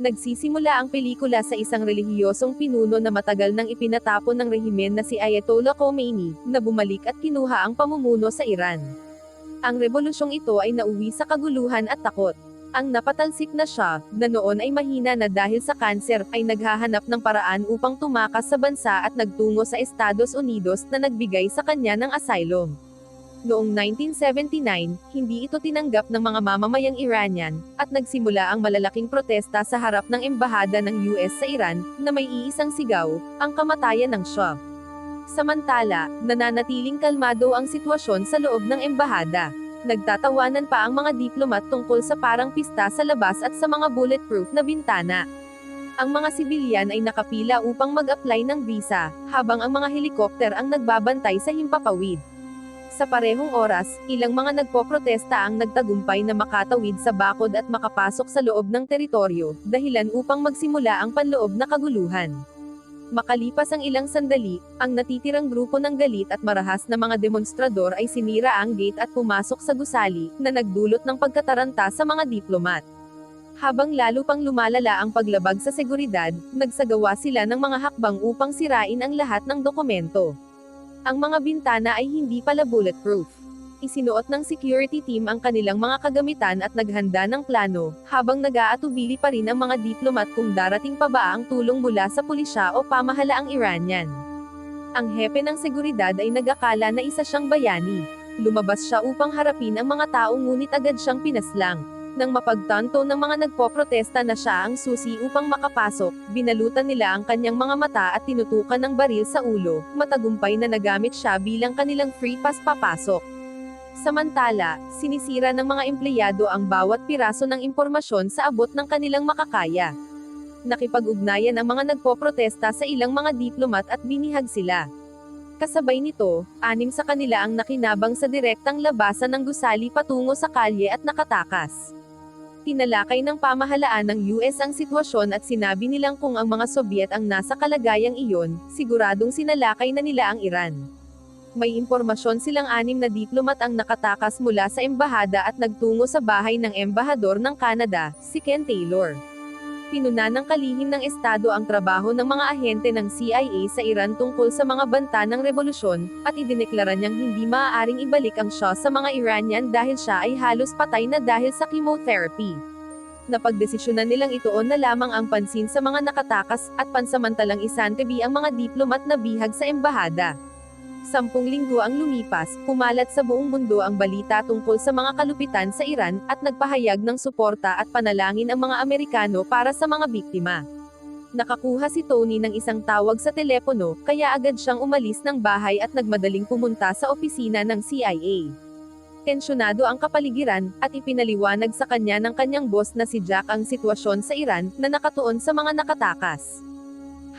Nagsisimula ang pelikula sa isang relihiyosong pinuno na matagal nang ipinatapon ng rehimen na si Ayatollah Khomeini, na bumalik at kinuha ang pamumuno sa Iran. Ang rebolusyong ito ay nauwi sa kaguluhan at takot. Ang napatalsik na siya, na noon ay mahina na dahil sa kanser, ay naghahanap ng paraan upang tumakas sa bansa at nagtungo sa Estados Unidos na nagbigay sa kanya ng asylum. Noong 1979, hindi ito tinanggap ng mga mamamayang Iranian, at nagsimula ang malalaking protesta sa harap ng embahada ng US sa Iran, na may iisang sigaw, ang kamatayan ng Shah. Samantala, nananatiling kalmado ang sitwasyon sa loob ng embahada. Nagtatawanan pa ang mga diplomat tungkol sa parang pista sa labas at sa mga bulletproof na bintana. Ang mga sibilyan ay nakapila upang mag-apply ng visa, habang ang mga helikopter ang nagbabantay sa himpapawid. Sa parehong oras, ilang mga nagpoprotesta ang nagtagumpay na makatawid sa bakod at makapasok sa loob ng teritoryo, dahilan upang magsimula ang panloob na kaguluhan. Makalipas ang ilang sandali, ang natitirang grupo ng galit at marahas na mga demonstrador ay sinira ang gate at pumasok sa gusali, na nagdulot ng pagkataranta sa mga diplomat. Habang lalo pang lumalala ang paglabag sa seguridad, nagsagawa sila ng mga hakbang upang sirain ang lahat ng dokumento. Ang mga bintana ay hindi pala bulletproof. Isinuot ng security team ang kanilang mga kagamitan at naghanda ng plano, habang nag-aatubili pa rin ang mga diplomat kung darating pa ba ang tulong mula sa pulisya o pamahalaang Iranian. Ang hepe ng seguridad ay nagakala na isa siyang bayani. Lumabas siya upang harapin ang mga tao ngunit agad siyang pinaslang. Nang mapagtanto ng mga nagpoprotesta na siya ang susi upang makapasok, binalutan nila ang kanyang mga mata at tinutukan ng baril sa ulo, matagumpay na nagamit siya bilang kanilang free pass papasok. Samantala, sinisira ng mga empleyado ang bawat piraso ng impormasyon sa abot ng kanilang makakaya. Nakipag-ugnayan ang mga nagpoprotesta sa ilang mga diplomat at binihag sila. Kasabay nito, anim sa kanila ang nakinabang sa direktang labasan ng gusali patungo sa kalye at nakatakas. Tinalakay ng pamahalaan ng US ang sitwasyon at sinabi nilang kung ang mga Sobyet ang nasa kalagayang iyon, siguradong sinalakay na nila ang Iran. May impormasyon silang anim na diplomat ang nakatakas mula sa embahada at nagtungo sa bahay ng embahador ng Canada, si Ken Taylor. Pinuna ng kalihim ng Estado ang trabaho ng mga ahente ng CIA sa Iran tungkol sa mga banta ng revolusyon, at idineklara niyang hindi maaaring ibalik ang Shah sa mga Iranian dahil siya ay halos patay na dahil sa chemotherapy. Napagdesisyonan nilang ituon na lamang ang pansin sa mga nakatakas, at pansamantalang isantebi ang mga diplomat na bihag sa embahada. Sampung linggo ang lumipas, pumalat sa buong mundo ang balita tungkol sa mga kalupitan sa Iran, at nagpahayag ng suporta at panalangin ang mga Amerikano para sa mga biktima. Nakakuha si Tony ng isang tawag sa telepono, kaya agad siyang umalis ng bahay at nagmadaling pumunta sa opisina ng CIA. Tensyonado ang kapaligiran, at ipinaliwanag sa kanya ng kanyang boss na si Jack ang sitwasyon sa Iran, na nakatuon sa mga nakatakas.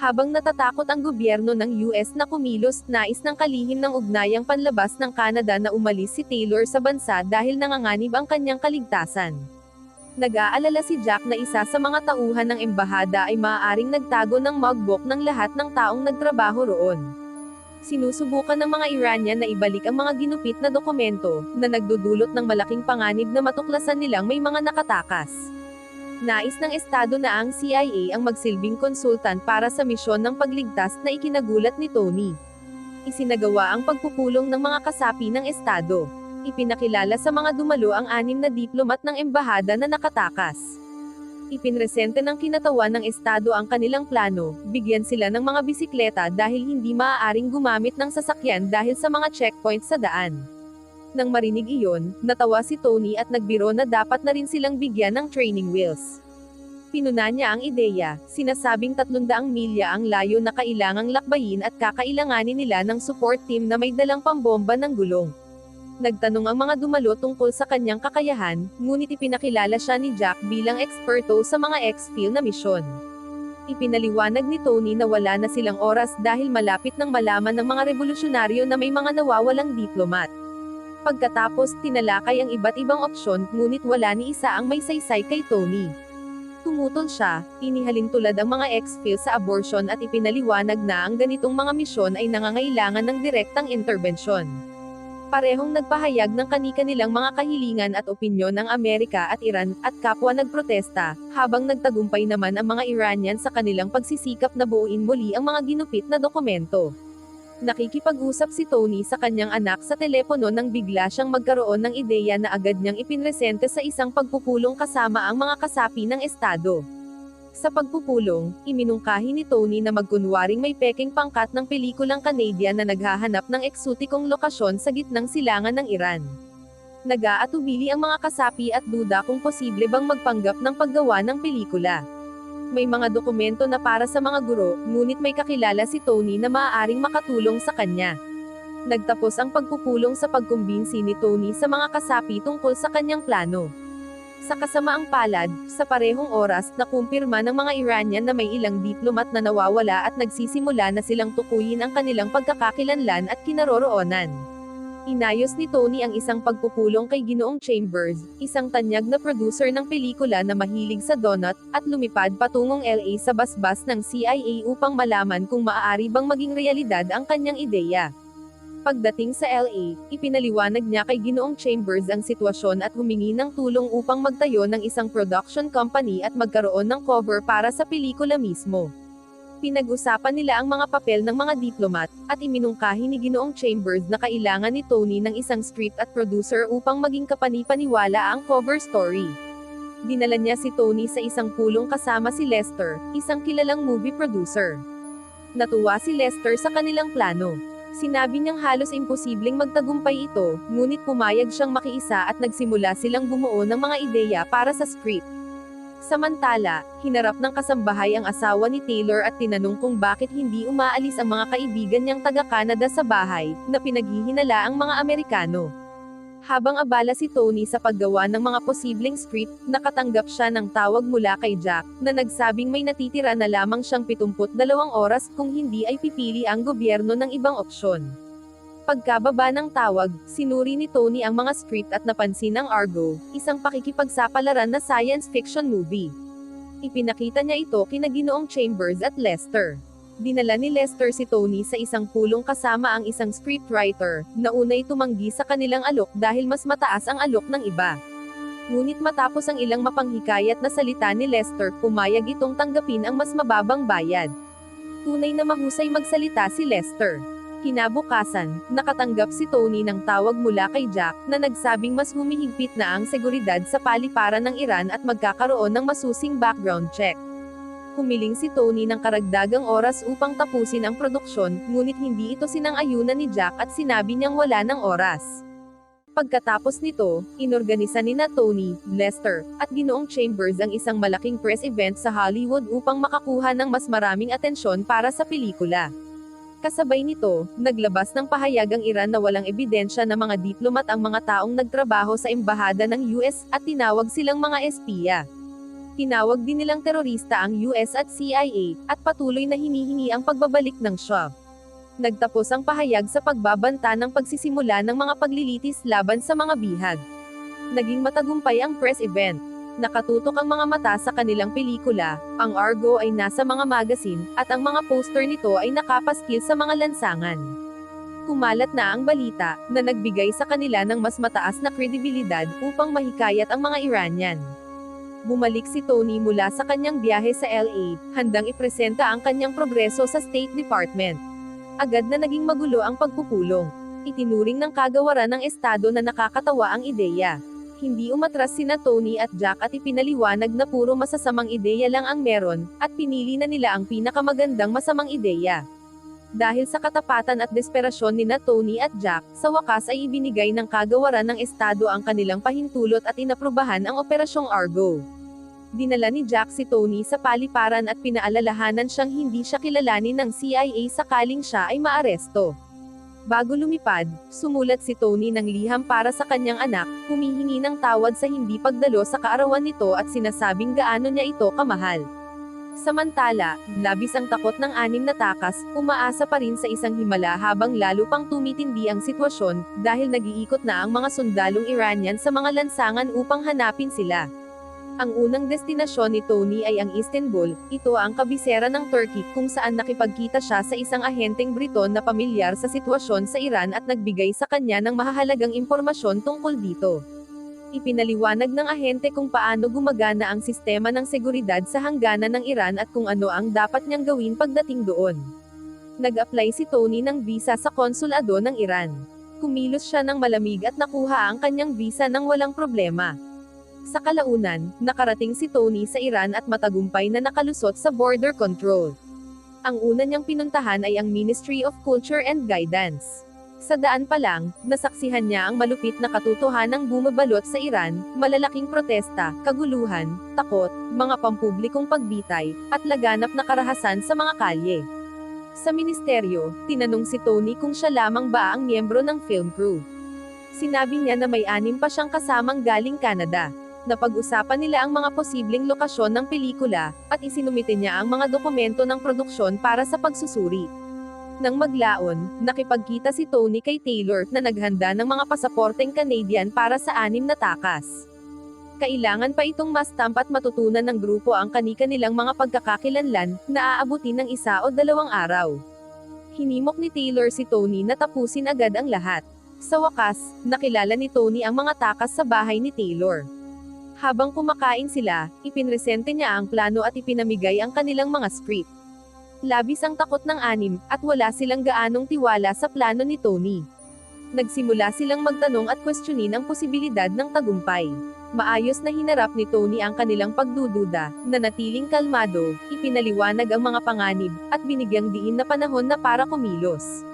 Habang natatakot ang gobyerno ng US na kumilos, nais ng kalihim ng ugnayang panlabas ng Canada na umalis si Taylor sa bansa dahil nanganganib ang kanyang kaligtasan. Nag-aalala si Jack na isa sa mga tauhan ng embahada ay maaaring nagtago ng mugbook ng lahat ng taong nagtrabaho roon. Sinusubukan ng mga Iranian na ibalik ang mga ginupit na dokumento, na nagdudulot ng malaking panganib na matuklasan nilang may mga nakatakas. Nais ng Estado na ang CIA ang magsilbing konsultan para sa misyon ng pagligtas na ikinagulat ni Tony. Isinagawa ang pagpupulong ng mga kasapi ng Estado. Ipinakilala sa mga dumalo ang anim na diplomat ng embahada na nakatakas. Ipinresente ng kinatawan ng Estado ang kanilang plano, bigyan sila ng mga bisikleta dahil hindi maaaring gumamit ng sasakyan dahil sa mga checkpoints sa daan. Nang marinig iyon, natawa si Tony at nagbiro na dapat na rin silang bigyan ng training wheels. Pinuna niya ang ideya, sinasabing 300 milya ang layo na kailangang lakbayin at kakailanganin nila ng support team na may dalang pambomba ng gulong. Nagtanong ang mga dumalo tungkol sa kanyang kakayahan, ngunit ipinakilala siya ni Jack bilang eksperto sa mga X-Field na misyon. Ipinaliwanag ni Tony na wala na silang oras dahil malapit nang malaman ng mga revolusyonaryo na may mga nawawalang diplomat. Pagkatapos, tinalakay ang iba't ibang opsyon, ngunit wala ni isa ang may saysay kay Tony. Tumutol siya, inihalin tulad ang mga ex-fil sa abortion at ipinaliwanag na ang ganitong mga misyon ay nangangailangan ng direktang interbensyon. Parehong nagpahayag ng kani-kanilang mga kahilingan at opinyon ng Amerika at Iran, at kapwa nagprotesta, habang nagtagumpay naman ang mga Iranian sa kanilang pagsisikap na buuin muli ang mga ginupit na dokumento. Nakikipag-usap si Tony sa kanyang anak sa telepono nang bigla siyang magkaroon ng ideya na agad niyang ipinresente sa isang pagpupulong kasama ang mga kasapi ng Estado. Sa pagpupulong, iminungkahi ni Tony na magkunwaring may peking pangkat ng pelikulang Canadian na naghahanap ng eksotikong lokasyon sa gitnang silangan ng Iran. Nag-aatubili ang mga kasapi at duda kung posible bang magpanggap ng paggawa ng pelikula. May mga dokumento na para sa mga guro, ngunit may kakilala si Tony na maaaring makatulong sa kanya. Nagtapos ang pagpupulong sa pagkumbinsi ni Tony sa mga kasapi tungkol sa kanyang plano. Sa kasamaang palad, sa parehong oras, nakumpirma ng mga Iranian na may ilang diplomat na nawawala at nagsisimula na silang tukuyin ang kanilang pagkakakilanlan at kinaroroonan. Inayos ni Tony ang isang pagpupulong kay Ginoong Chambers, isang tanyag na producer ng pelikula na mahilig sa donut, at lumipad patungong LA sa basbas ng CIA upang malaman kung maaari bang maging realidad ang kanyang ideya. Pagdating sa LA, ipinaliwanag niya kay Ginoong Chambers ang sitwasyon at humingi ng tulong upang magtayo ng isang production company at magkaroon ng cover para sa pelikula mismo. Pinag-usapan nila ang mga papel ng mga diplomat, at iminungkahi ni Ginoong Chambers na kailangan ni Tony ng isang script at producer upang maging kapanipaniwala ang cover story. Dinala niya si Tony sa isang pulong kasama si Lester, isang kilalang movie producer. Natuwa si Lester sa kanilang plano. Sinabi niyang halos imposibleng magtagumpay ito, ngunit pumayag siyang makiisa at nagsimula silang bumuo ng mga ideya para sa script. Samantala, hinarap ng kasambahay ang asawa ni Taylor at tinanong kung bakit hindi umaalis ang mga kaibigan niyang taga-Canada sa bahay, na pinaghihinala ang mga Amerikano. Habang abala si Tony sa paggawa ng mga posibleng script, nakatanggap siya ng tawag mula kay Jack, na nagsabing may natitira na lamang siyang 72 oras kung hindi ay pipili ang gobyerno ng ibang opsyon. Pagkababa ng tawag, sinuri ni Tony ang mga script at napansin ang Argo, isang pakikipagsapalaran na science fiction movie. Ipinakita niya ito kina Ginoong Chambers at Lester. Dinala ni Lester si Tony sa isang pulong kasama ang isang scriptwriter, na unay tumanggi sa kanilang alok dahil mas mataas ang alok ng iba. Ngunit matapos ang ilang mapanghikayat na salita ni Lester, pumayag itong tanggapin ang mas mababang bayad. Tunay na mahusay magsalita si Lester. Kinabukasan, nakatanggap si Tony ng tawag mula kay Jack, na nagsabing mas humihigpit na ang seguridad sa paliparan ng Iran at magkakaroon ng masusing background check. Humiling si Tony ng karagdagang oras upang tapusin ang produksyon, ngunit hindi ito sinang-ayunan ni Jack at sinabi niyang wala ng oras. Pagkatapos nito, inorganisa ni na Tony, Lester, at Ginoong Chambers ang isang malaking press event sa Hollywood upang makakuha ng mas maraming atensyon para sa pelikula. Kasabay nito, naglabas ng pahayag ang Iran na walang ebidensya na mga diplomat ang mga taong nagtrabaho sa embahada ng US, at tinawag silang mga espiya. Tinawag din nilang terorista ang US at CIA, at patuloy na hinihingi ang pagbabalik ng Shah. Nagtapos ang pahayag sa pagbabanta ng pagsisimula ng mga paglilitis laban sa mga bihag. Naging matagumpay ang press event. Nakatutok ang mga mata sa kanilang pelikula, ang Argo ay nasa mga magazine, at ang mga poster nito ay nakapaskil sa mga lansangan. Kumalat na ang balita, na nagbigay sa kanila ng mas mataas na kredibilidad upang mahikayat ang mga Iranian. Bumalik si Tony mula sa kanyang biyahe sa LA, handang ipresenta ang kanyang progreso sa State Department. Agad na naging magulo ang pagpupulong. Itinuring ng kagawaran ng Estado na nakakatawa ang ideya. Hindi umatras sina Tony at Jack at ipinaliwanag na puro masasamang ideya lang ang meron, at pinili na nila ang pinakamagandang masamang ideya. Dahil sa katapatan at desperasyon ni na Tony at Jack, sa wakas ay ibinigay ng kagawaran ng Estado ang kanilang pahintulot at inaprubahan ang Operasyong Argo. Dinala ni Jack si Tony sa paliparan at pinaalalahanan siyang hindi siya kilalanin ng CIA sakaling siya ay maaresto. Bago lumipad, sumulat si Tony ng liham para sa kanyang anak, humihingi ng tawad sa hindi pagdalo sa kaarawan nito at sinasabing gaano niya ito kamahal. Samantala, labis ang takot ng anim na takas, umaasa pa rin sa isang himala habang lalo pang tumitindi ang sitwasyon, dahil nag-iikot na ang mga sundalong Iranian sa mga lansangan upang hanapin sila. Ang unang destinasyon ni Tony ay ang Istanbul, ito ang kabisera ng Turkey kung saan nakipagkita siya sa isang ahenteng Briton na pamilyar sa sitwasyon sa Iran at nagbigay sa kanya ng mahahalagang impormasyon tungkol dito. Ipinaliwanag ng ahente kung paano gumagana ang sistema ng seguridad sa hangganan ng Iran at kung ano ang dapat niyang gawin pagdating doon. Nag-apply si Tony ng visa sa konsulado ng Iran. Kumilos siya ng malamig at nakuha ang kanyang visa ng walang problema. Sa kalaunan, nakarating si Tony sa Iran at matagumpay na nakalusot sa border control. Ang una niyang pinuntahan ay ang Ministry of Culture and Guidance. Sa daan pa lang, nasaksihan niya ang malupit na katotohanang bumabalot sa Iran, malalaking protesta, kaguluhan, takot, mga pampublikong pagbitay, at laganap na karahasan sa mga kalye. Sa ministeryo, tinanong si Tony kung siya lamang ba ang miyembro ng film crew. Sinabi niya na may anim pa siyang kasamang galing Canada. Napag-usapan nila ang mga posibleng lokasyon ng pelikula, at isinumite niya ang mga dokumento ng produksyon para sa pagsusuri. Nang maglaon, nakipagkita si Tony kay Taylor na naghanda ng mga pasaporteng Canadian para sa anim na takas. Kailangan pa itong mastamp at matutunan ng grupo ang kanika nilang mga pagkakakilanlan, na aabutin ng isa o dalawang araw. Hinimok ni Taylor si Tony na tapusin agad ang lahat. Sa wakas, nakilala ni Tony ang mga takas sa bahay ni Taylor. Habang kumakain sila, ipinresente niya ang plano at ipinamigay ang kanilang mga script. Labis ang takot ng anim, at wala silang gaanong tiwala sa plano ni Tony. Nagsimula silang magtanong at questionin ang posibilidad ng tagumpay. Maayos na hinarap ni Tony ang kanilang pagdududa, nanatiling kalmado, ipinaliwanag ang mga panganib, at binigyang diin na panahon na para kumilos.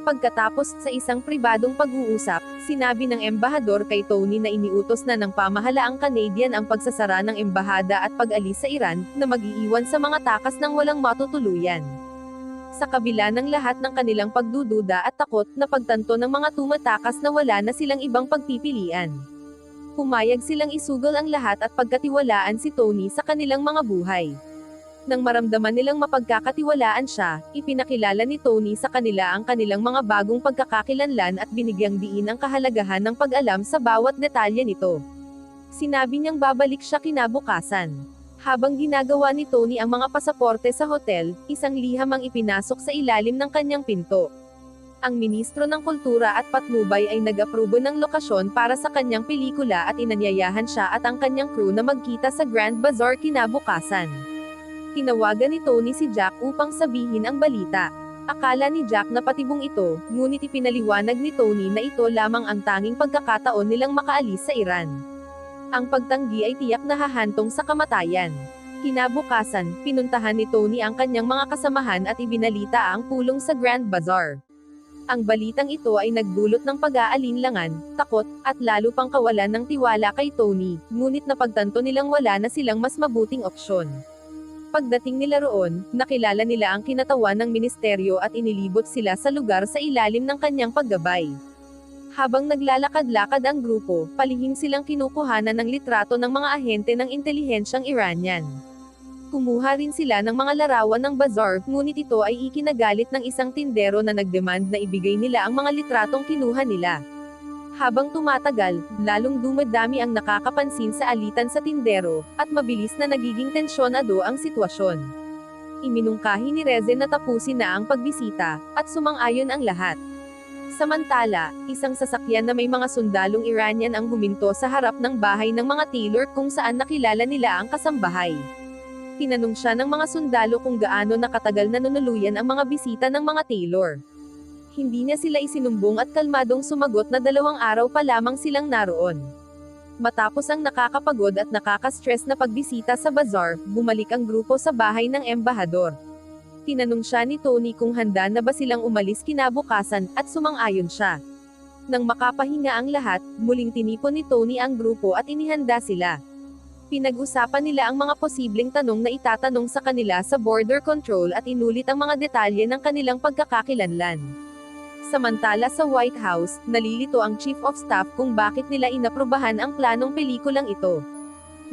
Pagkatapos sa isang pribadong pag-uusap, sinabi ng embahador kay Tony na iniutos na ng pamahalaang Canadian ang pagsasara ng embahada at pag-alis sa Iran, na mag-iiwan sa mga takas ng walang matutuluyan. Sa kabila ng lahat ng kanilang pagdududa at takot na pagtanto ng mga tumatakas na wala na silang ibang pagpipilian. Pumayag silang isugal ang lahat at pagkatiwalaan si Tony sa kanilang mga buhay. Nang maramdaman nilang mapagkakatiwalaan siya, ipinakilala ni Tony sa kanila ang kanilang mga bagong pagkakakilanlan at binigyang diin ang kahalagahan ng pag-alam sa bawat detalye nito. Sinabi niyang babalik siya kinabukasan. Habang ginagawa ni Tony ang mga pasaporte sa hotel, isang liham ang ipinasok sa ilalim ng kanyang pinto. Ang Ministro ng Kultura at Patnubay ay nag-aprobo ng lokasyon para sa kanyang pelikula at inanyayahan siya at ang kanyang crew na magkita sa Grand Bazaar kinabukasan. Tinawagan ni Tony si Jack upang sabihin ang balita. Akala ni Jack na patibong ito, ngunit ipinaliwanag ni Tony na ito lamang ang tanging pagkakataon nilang makaalis sa Iran. Ang pagtanggi ay tiyak na hahantong sa kamatayan. Kinabukasan, pinuntahan ni Tony ang kanyang mga kasamahan at ibinalita ang pulong sa Grand Bazaar. Ang balitang ito ay nagbulot ng pag-aalinlangan, takot, at lalo pang kawalan ng tiwala kay Tony, ngunit napagtanto nilang wala na silang mas mabuting opsyon. Pagdating nila roon, nakilala nila ang kinatawan ng ministeryo at inilibot sila sa lugar sa ilalim ng kanyang paggabay. Habang naglalakad-lakad ang grupo, palihim silang kinukuhanan ng litrato ng mga ahente ng intelihensyang Iranian. Kumuha rin sila ng mga larawan ng bazaar, ngunit ito ay ikinagalit ng isang tindero na nagdemand na ibigay nila ang mga litratong kinuha nila. Habang tumatagal, lalong dumadami ang nakakapansin sa alitan sa tindero, at mabilis na nagiging tensyonado ang sitwasyon. Iminungkahi ni Rezen na tapusin na ang pagbisita, at sumang-ayon ang lahat. Samantala, isang sasakyan na may mga sundalong Iranian ang huminto sa harap ng bahay ng mga Taylor kung saan nakilala nila ang kasambahay. Tinanong siya ng mga sundalo kung gaano nakatagal na nunuluyan ang mga bisita ng mga Taylor. Hindi niya sila isinumbong at kalmadong sumagot na dalawang araw pa lamang silang naroon. Matapos ang nakakapagod at nakaka-stress na pagbisita sa bazaar, bumalik ang grupo sa bahay ng embahador. Tinanong siya ni Tony kung handa na ba silang umalis kinabukasan, at sumang-ayon siya. Nang makapahinga ang lahat, muling tinipon ni Tony ang grupo at inihanda sila. Pinag-usapan nila ang mga posibleng tanong na itatanong sa kanila sa border control at inulit ang mga detalye ng kanilang pagkakakilanlan. Samantala sa White House, nalilito ang Chief of Staff kung bakit nila inaprobahan ang planong pelikulang ito.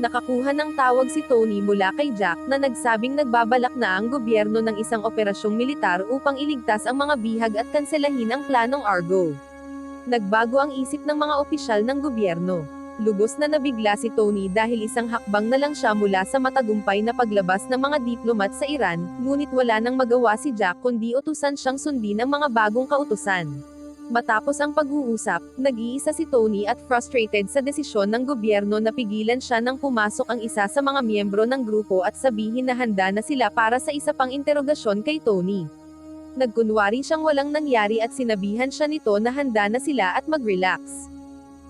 Nakakuha ng tawag si Tony mula kay Jack na nagsabing nagbabalak na ang gobyerno ng isang operasyong militar upang iligtas ang mga bihag at kanselahin ang planong Argo. Nagbago ang isip ng mga opisyal ng gobyerno. Lubos na nabigla si Tony dahil isang hakbang na lang siya mula sa matagumpay na paglabas ng mga diplomat sa Iran, ngunit wala nang magawa si Jack kundi utusan siyang sundin ang mga bagong kautusan. Matapos ang pag-uusap, nag-iisa si Tony at frustrated sa desisyon ng gobyerno na pigilan siya nang pumasok ang isa sa mga miyembro ng grupo at sabihin na handa na sila para sa isa pang interogasyon kay Tony. Nagkunwari siyang walang nangyari at sinabihan siya nito na handa na sila at mag-relax.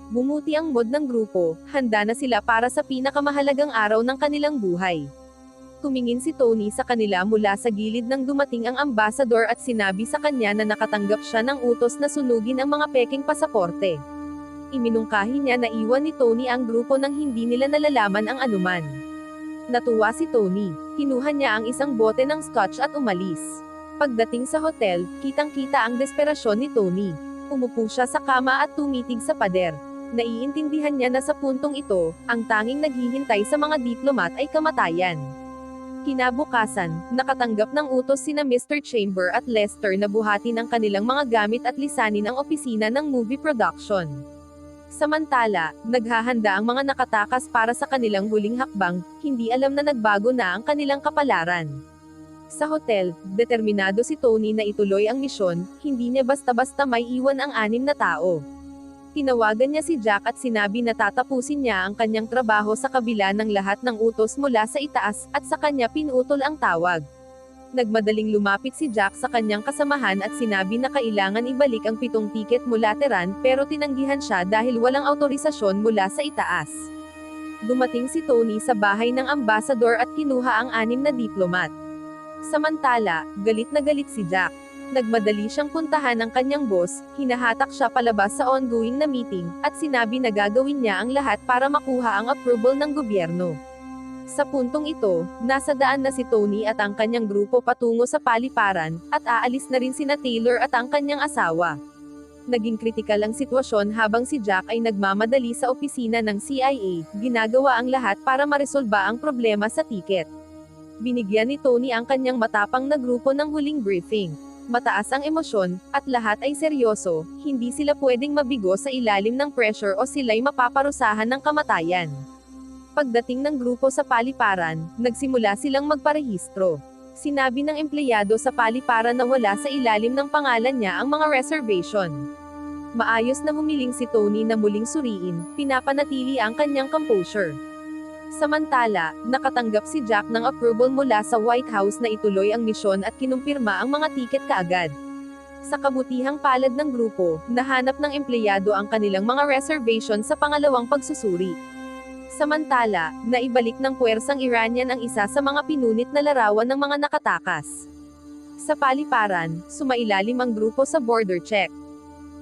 Bumuti ang mood ng grupo, handa na sila para sa pinakamahalagang araw ng kanilang buhay. Tumingin si Tony sa kanila mula sa gilid ng dumating ang ambasador at sinabi sa kanya na nakatanggap siya ng utos na sunugin ang mga peking pasaporte. Iminungkahi niya na iwan ni Tony ang grupo nang hindi nila nalalaman ang anuman. Natuwa si Tony, kinuha niya ang isang bote ng scotch at umalis. Pagdating sa hotel, kitang-kita ang desperasyon ni Tony. Umupo siya sa kama at tumitig sa pader. Naiintindihan niya na sa puntong ito, ang tanging naghihintay sa mga diplomat ay kamatayan. Kinabukasan, nakatanggap ng utos sina Mr. Chamber at Lester na buhatin ang kanilang mga gamit at lisanin ang opisina ng movie production. Samantala, naghahanda ang mga nakatakas para sa kanilang huling hakbang, hindi alam na nagbago na ang kanilang kapalaran. Sa hotel, determinado si Tony na ituloy ang misyon, hindi niya basta-basta may iwan ang anim na tao. Tinawagan niya si Jack at sinabi na tatapusin niya ang kanyang trabaho sa kabila ng lahat ng utos mula sa itaas, at sa kanya pinutol ang tawag. Nagmadaling lumapit si Jack sa kanyang kasamahan at sinabi na kailangan ibalik ang pitong tiket mula Teran pero tinanggihan siya dahil walang autorisasyon mula sa itaas. Dumating si Tony sa bahay ng ambasador at kinuha ang anim na diplomat. Samantala, galit na galit si Jack. Nagmadali siyang puntahan ang kanyang boss, hinahatak siya palabas sa ongoing na meeting, at sinabi na gagawin niya ang lahat para makuha ang approval ng gobyerno. Sa puntong ito, nasa daan na si Tony at ang kanyang grupo patungo sa paliparan, at aalis na rin sina Taylor at ang kanyang asawa. Naging kritikal ang sitwasyon habang si Jack ay nagmamadali sa opisina ng CIA, ginagawa ang lahat para maresolba ang problema sa tiket. Binigyan ni Tony ang kanyang matapang na grupo ng huling briefing. Mataas ang emosyon, at lahat ay seryoso, hindi sila pwedeng mabigo sa ilalim ng pressure o sila'y mapaparusahan ng kamatayan. Pagdating ng grupo sa paliparan, nagsimula silang magparehistro. Sinabi ng empleyado sa paliparan na wala sa ilalim ng pangalan niya ang mga reservation. Maayos na humiling si Tony na muling suriin, pinapanatili ang kanyang composure. Samantala, nakatanggap si Jack ng approval mula sa White House na ituloy ang misyon at kinumpirma ang mga tiket kaagad. Sa kabutihang palad ng grupo, nahanap ng empleyado ang kanilang mga reservation sa pangalawang pagsusuri. Samantala, naibalik ng puwersang Iranian ang isa sa mga pinunit na larawan ng mga nakatakas. Sa paliparan, sumailalim ang grupo sa border check.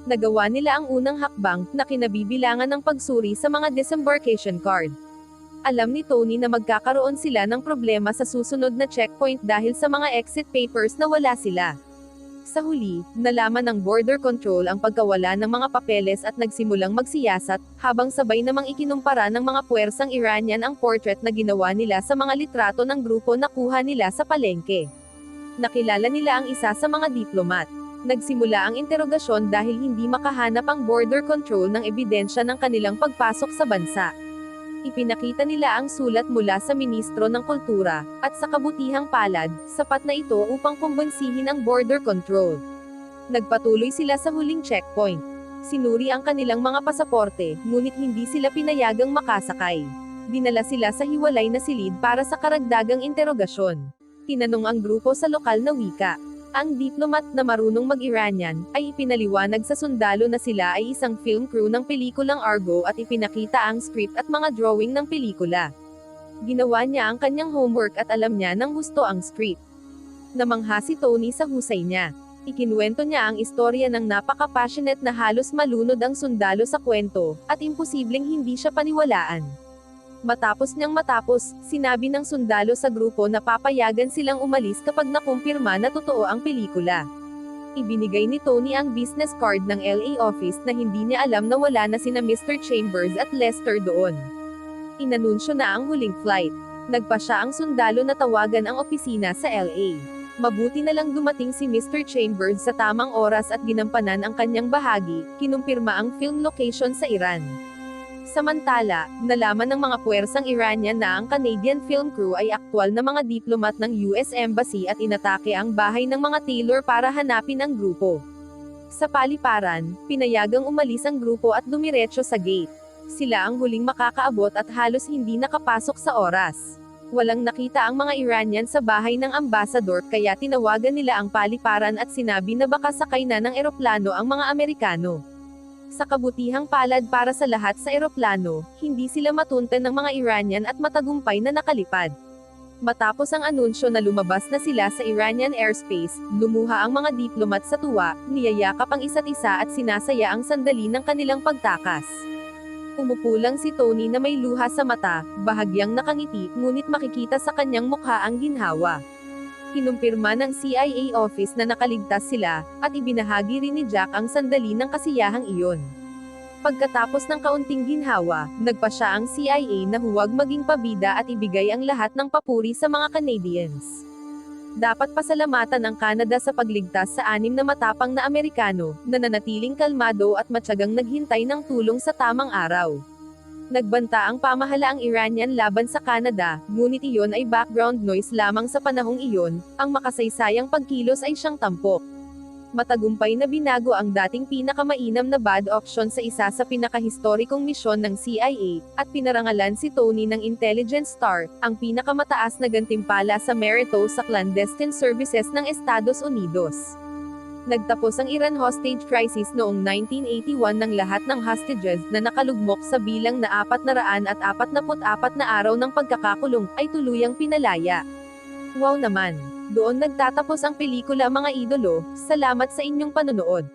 Nagawa nila ang unang hakbang na kinabibilangan ng pagsuri sa mga disembarkation card alam ni Tony na magkakaroon sila ng problema sa susunod na checkpoint dahil sa mga exit papers na wala sila. Sa huli, nalaman ng border control ang pagkawala ng mga papeles at nagsimulang magsiyasat, habang sabay namang ikinumpara ng mga puwersang Iranian ang portrait na ginawa nila sa mga litrato ng grupo na kuha nila sa palengke. Nakilala nila ang isa sa mga diplomat. Nagsimula ang interogasyon dahil hindi makahanap ang border control ng ebidensya ng kanilang pagpasok sa bansa ipinakita nila ang sulat mula sa Ministro ng Kultura, at sa kabutihang palad, sapat na ito upang kumbonsihin ang border control. Nagpatuloy sila sa huling checkpoint. Sinuri ang kanilang mga pasaporte, ngunit hindi sila pinayagang makasakay. Dinala sila sa hiwalay na silid para sa karagdagang interogasyon. Tinanong ang grupo sa lokal na wika. Ang diplomat na marunong mag-Iranian, ay ipinaliwanag sa sundalo na sila ay isang film crew ng pelikulang Argo at ipinakita ang script at mga drawing ng pelikula. Ginawa niya ang kanyang homework at alam niya ng gusto ang script. Namangha si Tony sa husay niya. Ikinuwento niya ang istorya ng napaka-passionate na halos malunod ang sundalo sa kwento, at imposibleng hindi siya paniwalaan. Matapos niyang matapos, sinabi ng sundalo sa grupo na papayagan silang umalis kapag nakumpirma na totoo ang pelikula. Ibinigay ni Tony ang business card ng LA office na hindi niya alam na wala na sina Mr. Chambers at Lester doon. Inanunsyo na ang huling flight. Nagpa siya ang sundalo na tawagan ang opisina sa LA. Mabuti na lang dumating si Mr. Chambers sa tamang oras at ginampanan ang kanyang bahagi, kinumpirma ang film location sa Iran. Samantala, nalaman ng mga puwersang Iranian na ang Canadian film crew ay aktwal na mga diplomat ng US Embassy at inatake ang bahay ng mga Taylor para hanapin ang grupo. Sa paliparan, pinayagang umalis ang grupo at dumiretso sa gate. Sila ang huling makakaabot at halos hindi nakapasok sa oras. Walang nakita ang mga Iranian sa bahay ng ambasador kaya tinawagan nila ang paliparan at sinabi na baka sakay na ng eroplano ang mga Amerikano. Sa kabutihang palad para sa lahat sa eroplano, hindi sila matuntan ng mga Iranian at matagumpay na nakalipad. Matapos ang anunsyo na lumabas na sila sa Iranian airspace, lumuha ang mga diplomat sa tuwa, niyayakap ang isa't isa at sinasaya ang sandali ng kanilang pagtakas. Umupo lang si Tony na may luha sa mata, bahagyang nakangiti, ngunit makikita sa kanyang mukha ang ginhawa. Kinumpirma ng CIA office na nakaligtas sila, at ibinahagi rin ni Jack ang sandali ng kasiyahang iyon. Pagkatapos ng kaunting ginhawa, nagpa siya ang CIA na huwag maging pabida at ibigay ang lahat ng papuri sa mga Canadians. Dapat pasalamatan ang Canada sa pagligtas sa anim na matapang na Amerikano, na nanatiling kalmado at matyagang naghintay ng tulong sa tamang araw. Nagbanta ang pamahalaang Iranian laban sa Canada, ngunit iyon ay background noise lamang sa panahong iyon, ang makasaysayang pagkilos ay siyang tampok. Matagumpay na binago ang dating pinakamainam na bad option sa isa sa pinakahistorikong misyon ng CIA, at pinarangalan si Tony ng Intelligence Star, ang pinakamataas na gantimpala sa merito sa clandestine services ng Estados Unidos. Nagtapos ang Iran hostage crisis noong 1981 ng lahat ng hostages na nakalugmok sa bilang na 444 na araw ng pagkakakulong ay tuluyang pinalaya. Wow naman! Doon nagtatapos ang pelikula mga idolo, salamat sa inyong panonood.